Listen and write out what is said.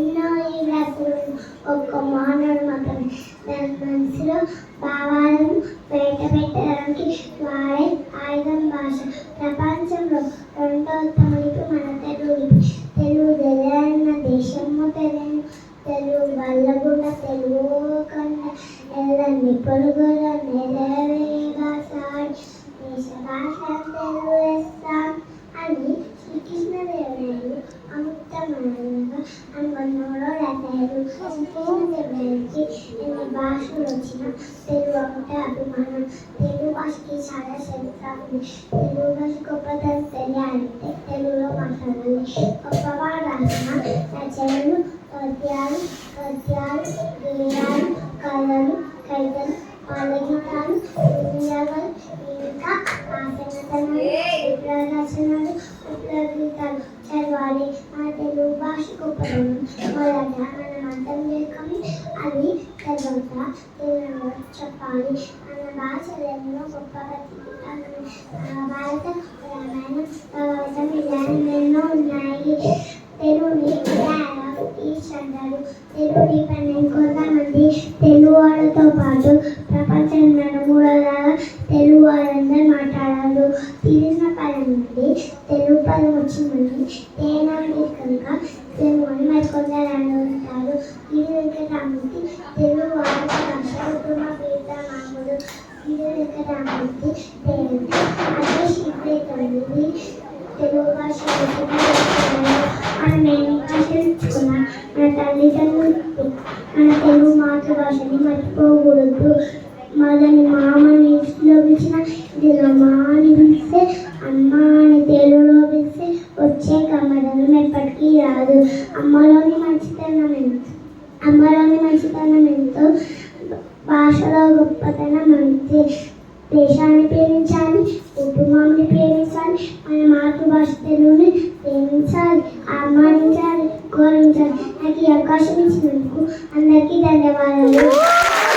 ఎన్నో ఏళ్ళకు ఒక్క మానవుడు మాత్రమే. మనసులో భావాలను బయట పెట్టడానికి వాడే ఆయుధం భాష. ప్రపంచంలో రెండో తమిళకు మన తెలుగు తెలుగు తెలియన్న దేశము తెలియను తెలుగు వల్ల కూడా తెలుగు కన్న ఎల్లని పొరుగుల నెలవే భాష దేశ భాష తెలుగు లెస్స అని శ్రీకృష్ణదేవరాయలు అమృతమైన అనుకున్నోడో రాశారు శ్రీకృష్ణదేవరాయలకి ఎన్ని భాషలు వచ్చినా తెలుగు ఒకటే అభిమానం తెలుగు భాషకి చాలా చరిత్ర ఉంది తెలుగు భాష గొప్పతనం తెలియాలంటే తెలుగులో మాట్లాడాలి గొప్పవాడు రాసిన రచనలు పద్యాలు గద్యాలు అర్థం చేసుకొని అవి తర్వాత తెలుగులో చెప్పాలి. మన భాష ఎన్నో గొప్ప భారత రామాయణం భాగవతం ఇలాంటి ఎన్నో ఉన్నాయి. తెలుగుని ఈస్ట్ అంటారు తెలుగుని పన్నెండు కొంతమంది తెలుగు వాళ్ళతో పాటు ప్రపంచం నలుమూలలా తెలుగు వాళ్ళందరూ మాట్లాడారు. తెలిసిన పదం నుండి తెలుగు పదం వచ్చిందని తేనాంది కనుక కొందరు అని మరికొందరు అనుకుంటారు ఇది వెంకటరామూర్తి తెలుగు వాళ్ళ భాష కుటుంబ పేద మామూలు ఇది వెంకటరామూర్తి పేరు అదే శివే తొమ్మిది తెలుగు భాష మనం ఎన్ని మన తల్లిదండ్రులు మన తెలుగు మాతృభాషని మర్చిపోకూడదు మదని మామని ఇంట్లో పిలిచిన ఇది అని పిలిస్తే అమ్మ అని తెలుగులో పిలిస్తే వచ్చే కమ్మదనం ఎప్పటికీ రాదు అమ్మలోని మంచితనం ఎంత? అమ్మలోని మంచితనం ఎంతో? భాషలో గొప్పతనం అంతే. దేశాన్ని ప్రేమించాలి కుటుంబాన్ని ప్రేమించాలి మన మాతృభాష తెలుగుని ప్రేమించాలి ఆహ్వానించాలి గౌరవించాలి. నాకు ఈ అవకాశం ఇచ్చినందుకు అందరికీ ధన్యవాదాలు.